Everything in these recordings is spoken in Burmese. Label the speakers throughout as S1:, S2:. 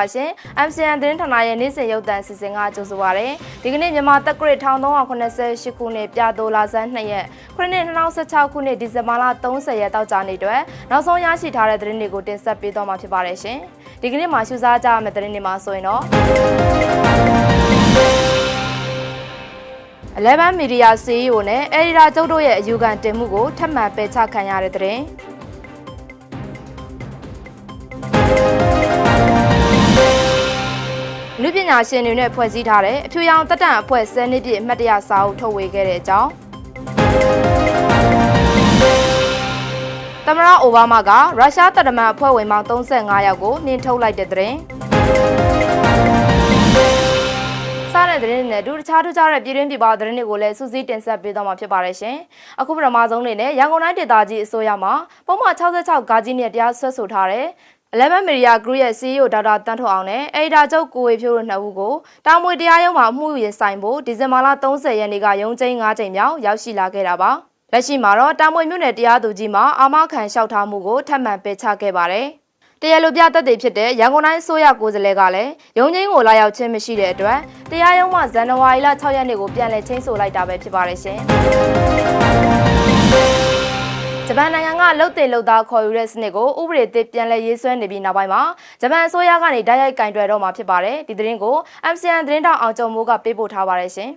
S1: ပါရှင် MCN သတင်းဌာနရဲ့နေ့စဉ်ရုပ်သံအစီအစဉ်ကကြိုဆိုပါရစေဒီကနေ့မြန်မာတက်ဂရစ်1388ခုနှစ်ပြတိုလာဇန်2ရက်ခုနှစ်2016ခုနှစ်ဒီဇင်ဘာလ30ရက်တောက်ကြနေ့အတွက်နောက်ဆုံးရရှိထားတဲ့သတင်းတွေကိုတင်ဆက်ပေးသွားမှာဖြစ်ပါတယ်ရှင်ဒီကနေ့မှာရှုစားကြရမယ့်သတင်းတွေမှာဆိုရင်တော့11 Media CEO နဲ့ Editor ကျုပ်တို့ရဲ့အယူခံတင်မှုကိုထပ်မံပယ်ချခံရတဲ့သတ ညာရှင်တွေနဲ့ဖွဲ့စည်းထားတဲ့အဖြူရောင်တက်တန်အဖွဲ့10နှစ်ပြည့်အမှတ်တရစာအုပ်ထုတ်ဝေခဲ့တဲ့အကြောင်းသမ္မတအိုဘားမားကရုရှားတပ်တမန်အဖွဲ့ဝင်ပေါင်း35ယောက်ကိုနှင်ထုတ်လိုက်တဲ့သတင်းစားတဲ့သတင်းတွေနဲ့အတူတခြားထူးခြားတဲ့ပြည်တွင်းပြည်ပသတင်းတွေကိုလည်းစူးစီးတင်ဆက်ပေးသွားမှာဖြစ်ပါတယ်ရှင်။အခုပထမဆုံးအနေနဲ့ရန်ကုန်တိုင်းဒေသကြီးအစိုးရမှပုံမှန်66ဂါကြီးနဲ့တရားစွဲဆိုထားတဲ့ 11 Media Group ရဲ့ CEO ဒေါက်တာတန်းထွန်းအောင်နဲ့အေဒါချုပ်ကိုဝေဖြိုးတို့နှစ်ဦးကိုတာမွေတရားရုံးမှာအမှုရင်ဆိုင်ဖို့ဒီဇင်ဘာလ30ရက်နေ့ကရုံးချိန်း9ချိန်မြောက်ရောက်ရှိလာခဲ့တာပါ။လက်ရှိမှာတော့တာမွေမြို့နယ်တရားသူကြီးမှအာမခံလျှောက်ထားမှုကိုထပ်မံပယ်ချခဲ့ပါတယ်။တရားလိုပြသက်သေဖြစ်တဲ့ရန်ကုန်တိုင်းအစိုးရကိုယ်စားလှယ်ကလည်းရုံးချင်းကိုလာရောက်ခြင်းမရှိတဲ့အတွက်တရားရုံးမှဇန်နဝါရီလ6ရက်နေ့ကိုပြန်လည်ချင်းဆိုလိုက်တာပဲဖြစ်ပါတယ်ရှင်။ ဂျပန်နိုင်ငံကလုတ်တေလုတ်သားခေါ်ယူတဲ့စနစ်ကိုဥပဒေသစ်ပြန်လည်ရေးဆွဲနေပြီးနောက်ပိုင်းမှာဂျပန်အစိုးရကနေတိုက်ရိုက်ကင်တွယ်တော့မှာဖြစ်ပါတယ်ဒီသတင်းကို MCN သတင်းတောက်အောင်ကျော်မိုးကပေးပို့ထားပါတယ်ရှင်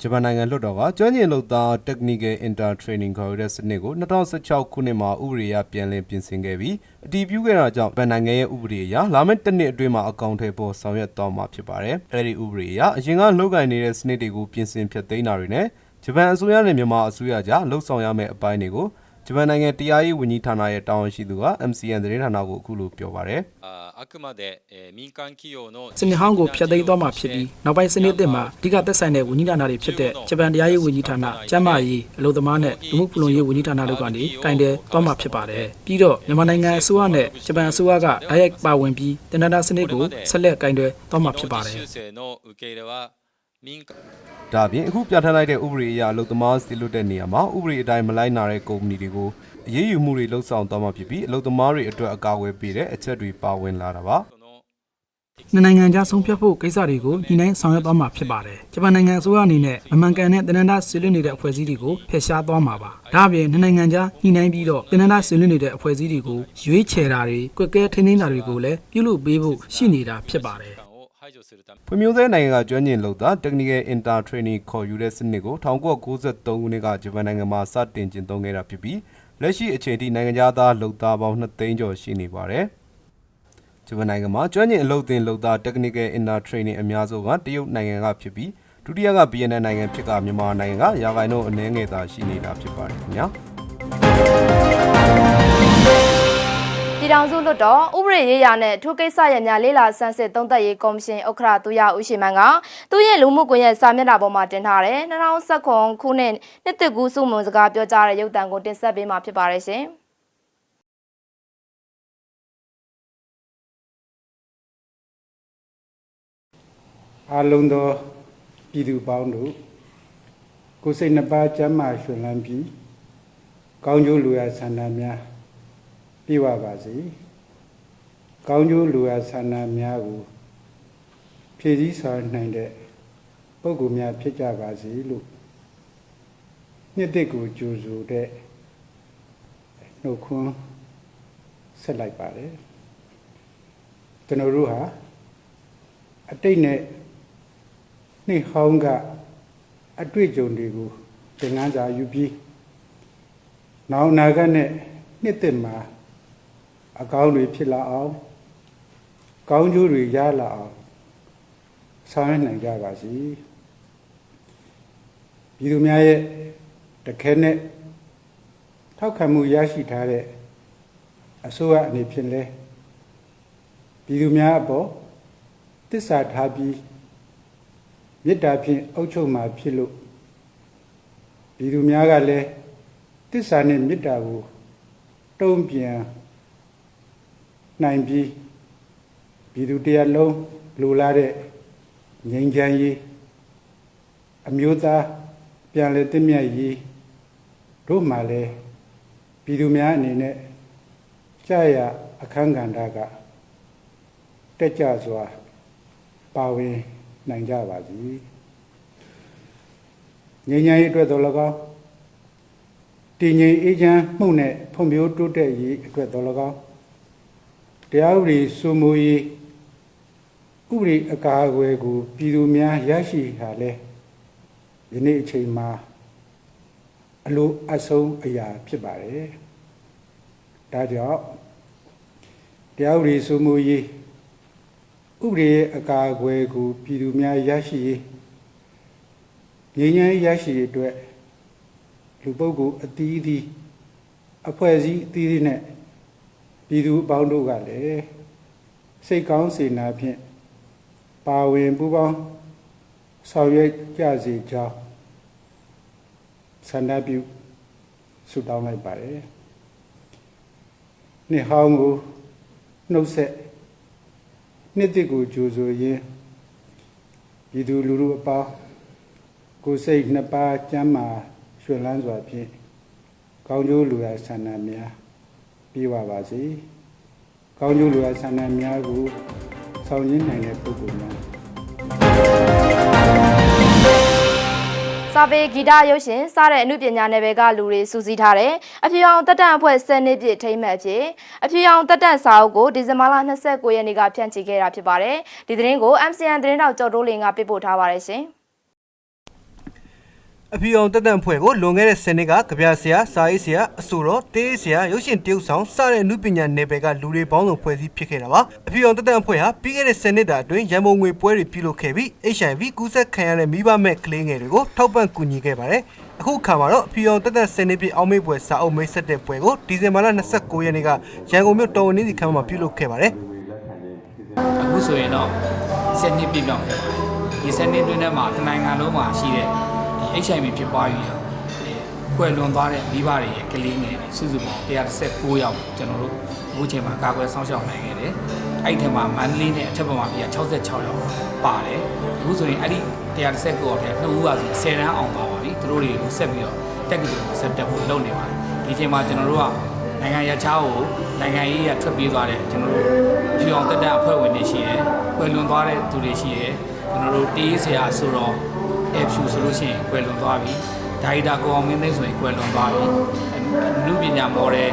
S2: ဂျပန်နိုင်ငံလွှတ်တော်ကကျွမ်းကျင်လုပ်သား Technical Inter Training ခေါ်တဲ့စနစ်ကို2016ခုနှစ်မှာဥပဒေအရပြန်လည်ပြင်ဆင်ခဲ့ပြီးအတည်ပြုခဲ့တာကြောင့်ဂျပန်နိုင်ငံရဲ့ဥပဒေအရလာမယ့်တစ်နှစ်အတွင်းမှာအကောင့်ထဲပေါ်ဆောင်ရွက်သွားမှာဖြစ်ပါတယ်။အဲဒီဥပဒေအရအရင်ကလုပ်ကိုင်နေတဲ့စနစ်တွေကိုပြင်ဆင်ဖျက်သိမ်းတာတွေနဲ့ ဂျပန်အစိုးရနဲ့မြန်မာအစိုးရကြားလှုပ်ဆောင်ရမယ့်အပိုင်းတွေကိုဂျပန်နိုင်ငံတရားရေးဝန်ကြီးဌာနရဲ့တာဝန်ရှိသူက MCN သတင်းဌာနကိုအခုလိုပြောပါတယ်။
S3: အကမဒေမင်းကန်ကီယိုနို
S4: စနစ်ဟောင်းကိုဖျက်သိမ်းသွားမှာဖြစ်ပြီးနောက်ပိုင်းစနစ်သစ်မှာအဓိကသက်ဆိုင်တဲ့ဝန်ကြီးဌာနတွေဖြစ်တဲ့ဂျပန်တရားရေးဝန်ကြီးဌာန၊ကျန်းမာရေးအလုပ်သမားနဲ့လူမှုဖွံ့ဖြိုးရေးဝန်ကြီးဌာနတို့ကနေတိုင်တယ်သွားမှာဖြစ်ပါတယ်။ပြီးတော့မြန်မာနိုင်ငံအစိုးရနဲ့ဂျပန်အစိုးရကတိုက်ရိုက်ပါဝင်ပြီးတင်ဒါနာစနစ်ကိုဆက်လက်ကင်တယ်သွားမှာဖြစ်ပါတယ်။
S2: ဒါပြင်အခုပြဋ္ဌာန်းလိုက်တဲ့ဥပဒေအရအလုပ်သမားစီလွတ်တဲ့နေရာမှာဥပဒေအတိုင်းမလိုက်နာတဲ့ကုမ္ပဏီတွေကိုအရေးယူမှုတွေလှုပ်ဆောင်သွားမှာဖြစ်ပြီးအလုပ်သမားတွေအတွက်အကာအကွယ်ပေးတဲ့အချက်တွေပါဝင်လာတာပါ
S4: နိုင်ငံကြားဆုံးဖြတ်ဖို့ကိစ္စတွေကိုညီနိုင်ဆောင်ရွက်သွားမှာဖြစ်ပါတယ်။ဂျပန်နိုင်ငံအစိုးရအနေနဲ့အမှန်ကန်တဲ့တနန္ဒဆွေးနွေးနေတဲ့အဖွဲ့အစည်းတွေကိုဖျက်ရှားသွားမှာပါ။ဒါ့အပြင်နိုင်ငံကြားညီနိုင်ပြီးတော့တနန္ဒဆွေးနွေးနေတဲ့အဖွဲ့အစည်းတွေကိုရွေးချယ်တာတွေ၊ကွက်ကဲထိန်းသိမ်းတာတွေကိုလည်းပြုလုပ်ပေးဖို့ရှိနေတာဖြစ်ပါတယ်
S2: ဖွံ့ဖြိုးဆဲနိုင်ငံကကျွမ်းကျင်လုပ်သား Technical Inter Training ခေါ်ယူတဲ့စနစ်ကို1993ခုနှစ်ကဂျပန်နိုင်ငံမှာစတင်ကျင့်သုံးခဲ့တာဖြစ်ပြီးလက်ရှိအချိန်ထိနိုင်ငံသားလုပ်သားပေါင်း2သိန်းကျော်ရှိနေပါတယ်ဂျပန်နိုင်ငံမှာကျွမ်းကျင်အလုပ်သင်လုပ်သား Technical Inter Training အများစုကတရုတ်နိုင်ငံကဖြစ်ပြီးဒုတိယကဗီယက်နမ်နိုင်ငံဖြစ်ကမြန်မာနိုင်ငံကရာဂိုင်နှုန်းအနည်းငယ်သာရှိနေတာဖြစ်ပါတယ်ခင်ဗျာ
S1: ပြည်ထောင်စုလွှတ်တော်ဥပဒေရေးရာနဲ့အထူးကိစ္စရပ်များလေးလာဆန်းစစ်သုံးသပ်ရေးကော်မရှင်ဥက္ကဋ္ဌသူရဦးရှိမန်းကသူ့ရဲ့လူမှုကွန်ရက်စာမျက်နှာပေါ်မှာတင်ထားတဲ့2019ခုနှစ်နှစ်သက်ကူးစုမုံစကားပြောကြားတဲ့ရုပ်သံကိုတင်ဆက်ပေးမှာဖြစ်ပါတယ်ရှင်။
S5: အားလုံးသောပြည်သူပေါင်းတို့ကိုယ်စိတ်နှပါကျမ်းမာရွှင်လန်းပြီးကောင်းကျိုးလူရဆန္ဒများ ပြည့်ဝပါစေကောင်းကျိုးလူရဆန္ဒများကိုဖြည့်ဆည်းဆောင်နိုင်တဲ့ပုဂ္ဂိုလ်များဖြစ်ကြပါစေလို့နှစ်သက်ကိုကြိုဆိုတဲ့နှုတ်ခွန်းဆက်လိုက်ပါတယ်ကျွန်တော်တို့ဟာအတိတ်နဲ့နှစ်ဟောင်းကအတွေ့အကြုံတွေကိုသင်ခန်းစာယူပြီးနောက်အနာဂတ်နဲ့နှစ်သက်မှာ အကောင်းတွေဖြစ်လာအောင်ကောင်းကျိုးတွေရလာအောင်ဆောင်ရွက်နိုင်ကြပါစေပြည်သူများရဲ့တခဲနဲ့ထောက်ခံမှုရရှိထားတဲ့အစိုးရအနေဖြင့်လဲပြည်သူများအပေါ်တစ္ဆာထားပြီးမေတ္တာဖြင့်အုပ်ချုပ်မှာဖြစ်လို့ဒီသူများကလည်းတစ္ဆာနဲ့မေတ္တာကိုတုံ့ပြန် နိုင်ပြီးဒီသူတရားလုံးလိုလားတဲ့ငြိမ်းချမ်းရေးအမျိုးသားပြန်လည်တည်မြတ်ရေးတို့မှလည်းပြည်သူများအနေနဲ့ကြာရအခန်းကဏ္ဍကတက်ကြစွာပါဝင်နိုင်ကြပါစေငြိမ်းချမ်းရေးအတွက်တော်၎င်းတည်ငြိမ်အေးချမ်းမှုနဲ့ဖွံ့ဖြိုးတိုးတက်ရေးအတွက်တော်၎င်း တရားဥပဒေစိုးမိုးရေးဥပဒေအကာအကွယ်ကိုပြည်သူများရရှိဟာလဲယနေ့အချိန်မှာအလိုအဆုံးအရာဖြစ်ပါတယ်ဒါကြောင့်တရားဥပဒေစိုးမိုးရေးဥပဒေရဲ့အကာအကွယ်ကိုပြည်သူများရရှိရေးငြိမ်းချမ်းရေးရရှိရေးအတွက်လူပုဂ္ဂိုလ်အသီးအသီးအဖွဲ့အစည်းအသီးသီးနဲ့ ပြည်သူအပေါင်းတို့ကလည်းစိတ်ကောင်းစေနာဖြင့်ပါဝင်ပူးပေါင်းဆောင်ရွက်ကြစေကြောင်းဆန္ဒပြုဆုတောင်းလိုက်ပါတယ်နှစ်ဟောင်းကိုနှုတ်ဆက်နှစ်တစ်ကိုကြိုဆိုရင်းပြည်သူလူထုအပေါင်းကိုယ်စိတ်နှစ်ပါးကျမ်းမာရွှင်လန်းစွာဖြင့်ကောင်းကျိုးလူရဆန္ဒများ ပြေဝပါစေကောင်းကျိုးလူရဆန္ဒများကိုဆောင်ရင်းနိုင်တဲ့ပုဂ္ဂိုလ်များ
S1: စာပေဂီတရုပ်ရှင်စတဲ့အမှုပညာနယ်ပယ်ကလူတွေစူးစီးထားတဲ့အဖြူအောင်တက်တန့်အဖွဲ့10နှစ်ပြည့်ထိမ့်မှတ်ဖြစ်အဖြူအောင်တက်တန့်စာအုပ်ကိုဒီဇင်ဘာလ29ရက်နေ့ကဖြန့်ချိခဲ့တာဖြစ်ပါတယ်ဒီသတင်းကို MCN သတင်းတောက်ကျော်တိုးလင်းကပေးပို့ထားပါတယ်ရှင်
S6: အဖီအောင်တက်တန့်ဖွဲ့ကိုလွန်ခဲ့တဲ့10နှစ်ကကြပြဆရာစာရေးဆရာအဆိုတော်တေးဆရာရုပ်ရှင်တရုပ်ဆောင်စတဲ့အမှုပညာနယ်ပယ်ကလူတွေပေါင်းစုံဖွဲ့စည်းဖြစ်ခဲ့တာပါအဖီအောင်တက်တန့်ဖွဲ့ဟာပြီးခဲ့တဲ့10နှစ်တာအတွင်းရန်ကုန်ငွေပွဲတွေပြုလုပ်ခဲ့ပြီး HIV ကူးစက်ခံရတဲ့မိဘမဲ့ကလေးငယ်တွေကိုထောက်ပံ့ကူညီခဲ့ပါတယ်အခုခါမှာတော့အဖီအောင်တက်တန့်10နှစ်ပြည့်အောင်မေ့ပွဲစာအုပ်မိတ်ဆက်တဲ့ပွဲကိုဒီဇင်ဘာလ29ရက်နေ့ကရန်ကုန်မြို့တော်ဝင်နေစီခမ်းမမှာပြုလုပ်ခဲ့ပါတယ်
S7: အခုဆိုရင်တော့7နှစ်ပြည့်မြောက်ခဲ့ပါတယ်ဒီ7နှစ်တွင်းထဲမှာတနိုင်ငံလုံးမှာရှိတဲ့ဒီ HIV ဖြစ်ပွားပြီးတော့ဒီကွယ်လွန်သွားတဲ့မိဘတွေရဲ့ကလေးငယ်တွေစုစုပေါင်း116ယောက်ကိုကျွန်တော်တို့အခုချိန်မှာကာကွယ်ဆောင်ရှောက်နိုင်ခဲ့တယ်အဲ့ဒီထဲမှာမန္တလေးနဲ့အထက်ဘက်မှာပြ66ယောက်ပါတယ်အခုဆိုရင်အဲ့ဒီ116ယောက်ထဲနှစ်ဦးကဆို10တန်းအောင်သွားပါပြီသူတို့တွေကိုဆက်ပြီးတော့တက်ကီလိုဆက်တက်ဖို့လုပ်နေပါတယ်ဒီချိန်မှာကျွန်တော်တို့ကနိုင်ငံရခြားကိုနိုင်ငံရေးရထွက်ပြေးသွားတဲ့ကျွန်တော်တို့ဖြူအောင်တက်တက်အဖွဲ့ဝင်တွေရှိတယ်။ကွယ်လွန်သွားတဲ့သူတွေရှိတယ်။ကျွန်တော်တို့တေးဆရာဆိုတော့ အဖြူဆိုလို့ရှိရင်ကွယ်လွန်သွားပြီ။ဒါရိုက်တာကိုအောင်မင်းသိန်းဆိုရင်ကွယ်လွန်သွားပြီ။လူပညာမော်ဒယ်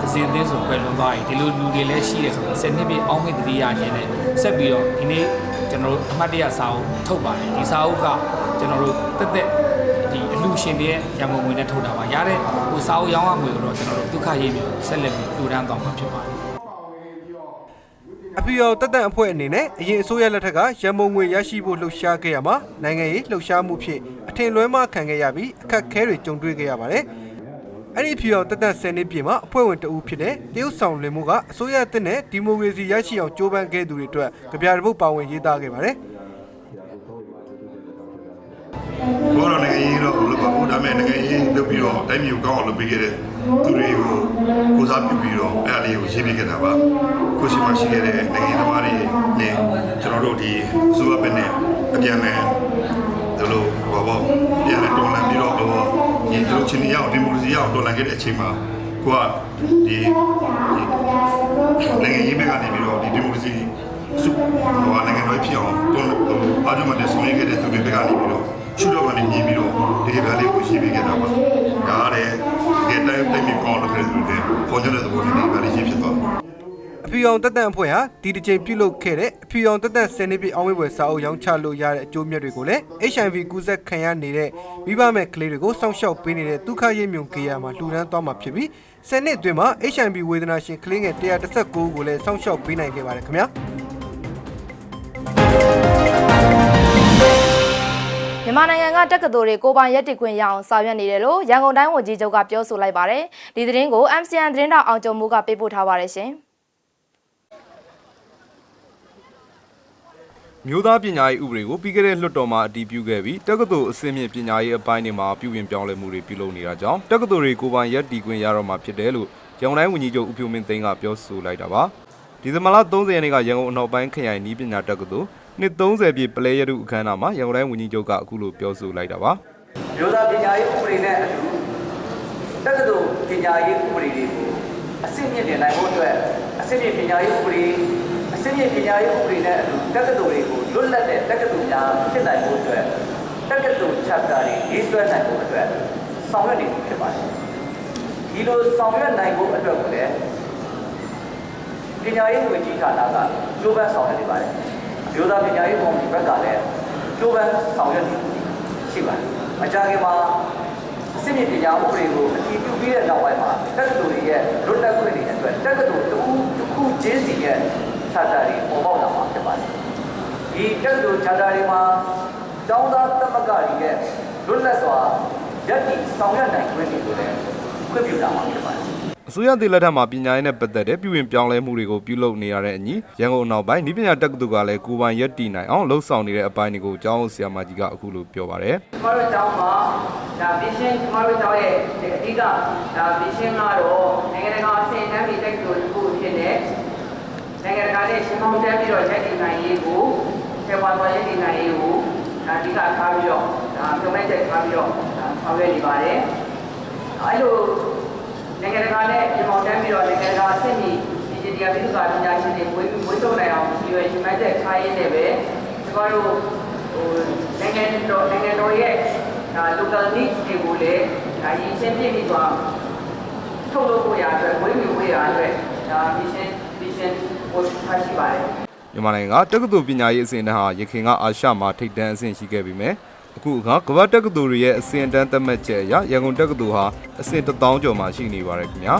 S7: သစင်သိန်းဆိုကွယ်လွန်သွားပြီ။ဒီလိုလူတွေလည်းရှိတယ်ဆိုတော့10နှစ်ပြည့်အောင်းမေတ္တရိယာခြင်းနဲ့ဆက်ပြီးတော့ဒီနေ့ကျွန်တော်တို့အမှတ်တရစာအုပ်ထုတ်ပါတယ်။ဒီစာအုပ်ကကျွန်တော်တို့တက်တက်ဒီအလူရှင်တွေရဲ့ရန်ကုန်ငွေနဲ့ထုတ်တာပါ။ရတဲ့ဟိုစာအုပ်ရောင်းရငွေကိုတော့ကျွန်တော်တို့ဒုက္ခရေးမျိုးဆက်လက်ပြီးတူတန်းသွားမှာဖြစ်ပါတယ်။
S6: အဖီအောင်တက်တန့်အဖွဲ့အနေနဲ့အရင်အစိုးရလက်ထက်ကရန်မုံငွေရရှိဖို့လှုပ်ရှားခဲ့ရမှာနိုင်ငံရေးလှုပ်ရှားမှုဖြစ်အထင်လွဲမှခံခဲ့ရပြီးအခက်ခဲတွေကြုံတွေ့ခဲ့ရပါတယ်။အဲ့ဒီအဖီအောင်တက်တန့်10နှစ်ပြည့်မှာအဖွဲ့ဝင်တဦးဖြစ်တဲ့တရုတ်ဆောင်လင်မှုကအစိုးရအသစ်နဲ့ဒီမိုကရေစီရရှိအောင်ကြိုးပမ်းခဲ့သူတွေအတွက်ကြပြတစ်ပုတ်ပါဝင်ရေးသားခဲ့ပါတယ်။
S8: ဘောတော်နိုင်ငံရေးတော့မလုပ်ပါဘူးဒါပေမဲ့နိုင်ငံရေးလုပ်ပြီးတော့တိုင်းပြည်ကိုကောင်းအောင်လုပ်ပေးခဲ့တဲ့ သူတွေကိုကိုစားပြုပြီးတော့အဲ့အလေးကိုရေးပေးခဲ့တာပါကိုရှိမှရှိခဲ့တဲ့နိုင်ငံရေးသမားတွေနဲ့ကျွန်တော်တို့ဒီစူပါဘက်နဲ့အပြန်လဲဒီလိုဘောဘောပြန်လဲတော်လန်ပြီးတော့ဘောဒီတို့ချင်းရအောင်ဒီမိုကရေစီရအောင်တော်လန်ခဲ့တဲ့အချိန်မှာကိုကဒီဒီနိုင်ငံရေးဘက်ကနေပြီးတော့ဒီဒီမိုကရေစီစုဟိုနိုင်ငံတော်ဖြစ်အောင်တော်ဟိုအားလုံးနဲ့ဆောင်ရွက်ခဲ့တဲ့သူတွေဘက်ကနေပြီးတော့ရှုတော့ကနေမြင်ပြီးတော့ဒီကလေးကိုရှိပေးခဲ့တာပါ ကောင်းလို့ခဲ့တဲ့သူတွေပေါ်ကြတဲ့သဘောနဲ့ဒီကလေးရှိဖြစ်သွားတယ်
S6: အဖီအောင်တက်တန့်အဖွဲ့ဟာဒီတစ်ချိန်ပြုလုပ်ခဲ့တဲ့အဖီအောင်တက်တန့်10နှစ်ပြည့်အောင်ဝဲပွဲစာအုပ်ရောင်းချလို့ရတဲ့အကျိုးမြတ်တွေကိုလည်း HIV ကူးစက်ခံရနေတဲ့မိဘမဲ့ကလေးတွေကိုစောင့်ရှောက်ပေးနေတဲ့ဒုက္ခရိပ်မြုံကေရမှာလှူဒန်းသွားမှာဖြစ်ပြီး10နှစ်အတွင်းမှာ HIV ဝေဒနာရှင်ကလေးငယ်119ဦးကိုလည်းစောင့်ရှောက်ပေးနိုင်ခဲ့ပါတယ်ခင်ဗျာ
S1: မြန်မာနိုင်ငံကတက္ကသိုလ်တွေကိုယ်ပိုင်ရက်တစ်ခွင့်ရအောင်ဆောင်ရွက်နေတယ်လို့ရန်ကုန်တိုင်းဝန်ကြီးချုပ်ကပြောဆိုလိုက်ပါတယ်ဒီသတင်းကို MCN သတင်းတောက်အောင်ကျော်မိုးကပေးပို့ထားပါတယ်ရှင်
S6: မျိုးသားပညာရေးဥပဒေကိုပြီးခဲ့တဲ့လွှတ်တော်မှာအတည်ပြုခဲ့ပြီးတက္ကသိုလ်အဆင့်မြင့်ပညာရေးအပိုင်းတွေမှာပြုပြင်ပြောင်းလဲမှုတွေပြုလုပ်နေတာကြောင့်တက္ကသိုလ်တွေကိုယ်ပိုင်ရက်တီခွင့်ရတော့မှာဖြစ်တယ်လို့ရန်ကုန်တိုင်းဝန်ကြီးချုပ်ဦးဖြိုးမင်းသိန်းကပြောဆိုလိုက်တာပါဒီဇင်ဘာလ30ရက်နေ့ကရန်ကုန်အနောက်ပိုင်းခရိုင်နီးပညာတက္ကသိုလ် နှစ်30ပြည့်ပလဲရတုအခမ်းအနားမှာရန်ကုန်တိုင်းဝန်ကြီးချုပ်ကအခုလိုပြောဆိုလိုက်တာပါ
S9: မျိုးသားပညာရေးဥပဒေနဲ့အတူတက္ကသိုလ်ပညာရေးဥပဒေတွေကိုအစစ်မြင့်တင်နိုင်ဖို့အတွက်အစစ်မြေပညာရေးဥပဒေအစစ်မြေပညာရေးဥပဒေနဲ့အတူတက္ကသိုလ်တွေကိုလွတ်လပ်တဲ့တက္ကသိုလ်များဖြစ်နိုင်ဖို့အတွက်တက္ကသိုလ် chapter တွေရေးဆွဲနိုင်ဖို့အတွက်ဆောင်ရွက်နေပြီဖြစ်ပါတယ်ဒီလိုဆောင်ရွက်နိုင်ဖို့အတွက်ကိုလည်းပညာရေးဝန်ကြီးဌာနကကြိုးပမ်းဆောင်ရွက်နေပါတယ်အ မျိုးသားပညာရေးကော်မတီဘက်ကလည်းကြိုးပမ်းဆောင်ရွက်နေရှိပါတယ်အကြခင်မှာအစစ်မြေပညာဥပဒေကိုအတည်ပြုပြီးတဲ့နောက်ပိုင်းမှာတက္ကသိုလ်တွေရဲ့လွတ်လပ်ခွင့်တွေအတွက်တက္ကသိုလ်တစ်ခုတစ်ခုချင်းစီရဲ့ charter တွေပေါ်ပေါက်လာမှာဖြစ်ပါတယ်ဒီတက္ကသိုလ် charter တွေမှာကျောင်းသားသမဂ္ဂတွေရဲ့လွတ်လပ်စွာယက်တီဆောင်ရွက်နိုင်ခွင့်တွေကိုလည်းခွင့်ပြုလာမှာဖြစ်ပါတယ်
S2: အ စိုးရတည်လက်ထက်မှာပညာရေးနဲ့ပတ်သက်တဲ့ပြုပြင်ပြောင်းလဲမှုတွေကိုပြုလုပ်နေရတဲ့အညီရန်ကုန်အနောက်ပိုင်းဤပညာတက္ကသိုလ်ကလည်းကိုယ်ပိုင်ရက်တည်နိုင်အောင်လှုပ်ဆောင်နေတဲ့အပိုင်းတွေကိုကျောင်းအောင်ဆရာမကြီးကအခုလိုပြောပါတယ်
S10: ကျမတို့ကျောင်းမှာဒါ vision ကျမတို့ကျောင်းရဲ့အဓိကဒါ vision ကတော့နိုင်ငံတကာအဆင့်တန်းပြီးတက်လို့တစ်ခုဖြစ်တဲ့နိုင်ငံတကာနဲ့ရှင်မောင်းတက်ပြီးတော့ရက်တည်နိုင်ရေးကိုကျေဝါသွားရက်တည်နိုင်ရေးကိုဒါအဓိကထားပြီးတော့ဒါပြုံးလိုက်ချက်ထားပြီးတော့ဒါဆောင်ရွက်နေပါတယ်အဲလို နိုင်ငံတကာနဲ့ရှင်မောင်းတက်ပြီးတော့နိုင်ငံတကာအဆင့်ကြီးဒီဒီယာပြည်သူ့ပညာရှင်တွေဝေးဝေးထုတ်နိုင်အောင်ဒီရွယ်ရှင်မချက်ထားရင်းနဲ့ပဲကျမတို့ဟိုနိုင်ငံတော်နိုင်ငံတော်ရဲ့ဒါ local needs တွေကိုလည်းဒါရည်ရှင်းပြည့်ပြီးသွားထုတ်လုပ်ဖို့ရအတွက်ဝိုင်းဝေးရအတွက်ဒါ vision vision ကိုထားရှိပါတယ်
S2: မြန်မာနိုင်ငံကတက္ကသိုလ်ပညာရေးအဆင့်အတန်းဟာရခိုင်ကအာရှမှာထိပ်တန်းအဆင့်ရှိခဲ့ပြီးမြဲ အခုအခါကမ္ဘာတက္ကသိုလ်တွေရဲ့အဆင့်အတန်းသတ်မှတ်ချက်အရရန်ကုန်တက္ကသိုလ်ဟာအဆင့်1000ကျော်မှာရှိနေပါတယ်ခင်ဗျာ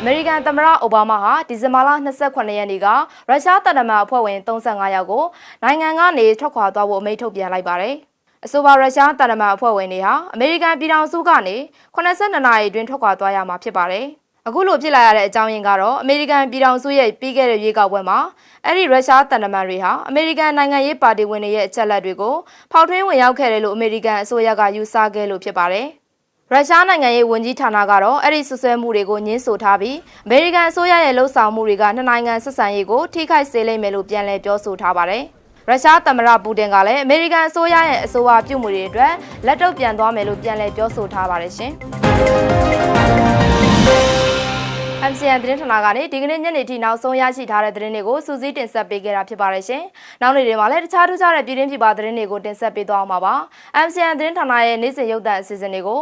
S1: အမေရိကန်သမ္မတအိုဘားမားဟာဒီဇင်ဘာလ28ရက်နေ့ကရုရှားတန်တမန်အဖွဲ့ဝင်35ယောက်ကိုနိုင်ငံကနေထွက်ခွာသွားဖို့အမိန့်ထုတ်ပြန်လိုက်ပါတယ်။အဆိုပါရုရှားတန်တမန်အဖွဲ့ဝင်တွေဟာအမေရိကန်ပြည်ထောင်စုကနေ82နာရီအတွင်းထွက်ခွာသွားရမှာဖြစ်ပါတယ်။ အခုလိုဖြစ်လာရတဲ့အကြောင်းရင်းကတော့အမေရိကန်ပြည်ထောင်စုရဲ့ပြီးခဲ့တဲ့ရွေးကောက်ပွဲမှာအဲ့ဒီရုရှားတန်တမန်တွေဟာအမေရိကန်နိုင်ငံရေးပါတီဝင်တွေရဲ့အချက်လက်တွေကိုဖောက်ထွင်းဝင်ရောက်ခဲ့တယ်လို့အမေရိကန်အစိုးရကယူဆခဲ့လို့ဖြစ်ပါတယ်။ရုရှားနိုင်ငံရေးဝန်ကြီးဌာနကတော့အဲ့ဒီဆွဆွဲမှုတွေကိုညှင်းဆိုထားပြီးအမေရိကန်အစိုးရရဲ့လှုပ်ဆောင်မှုတွေကနှစ်နိုင်ငံဆက်ဆံရေးကိုထိခိုက်စေလိမ့်မယ်လို့ပြန်လည်ပြောဆိုထားပါတယ်။ရုရှားသမ္မတပူတင်ကလည်းအမေရိကန်အစိုးရရဲ့အဆိုအပြုမှုတွေအတွက်လက်တော့ပြန်သွားမယ်လို့ပြန်လည်ပြောဆိုထားပါတယ်ရှင်။ MCN သတင်းဌာနကနေဒီကနေ့ညနေထိနောက်ဆုံးရရှိထားတဲ့သတင်းတွေကိုစူးစီးတင်ဆက်ပေးခဲ့တာဖြစ်ပါတယ်ရှင်။နောက်နေ့တွေမှာလည်းတခြားထူးခြားတဲ့ပြည်တွင်းပြည်ပသတင်းတွေကိုတင်ဆက်ပေးသွားမှာပါ။ MCN သတင်းဌာနရဲ့နေ့စဉ်ရုပ်သံအစီအစဉ်တွေကို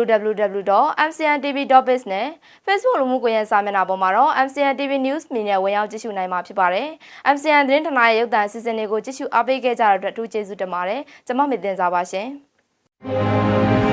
S1: www.mcntv.biz နဲ့ Facebook လူမှုကွန်ရက်စာမျက်နှာပေါ်မှာတော့ MCN TV News မြင်နဲ့ဝင်ရောက်ကြည့်ရှုနိုင်မှာဖြစ်ပါတယ်။ MCN သတင်းဌာနရဲ့ရုပ်သံအစီအစဉ်တွေကိုကြည့်ရှုအားပေးခဲ့ကြတဲ့အတွက်အထူးကျေးဇူးတင်ပါတယ်။ကျွန်မမေတင်စားပါရှင်။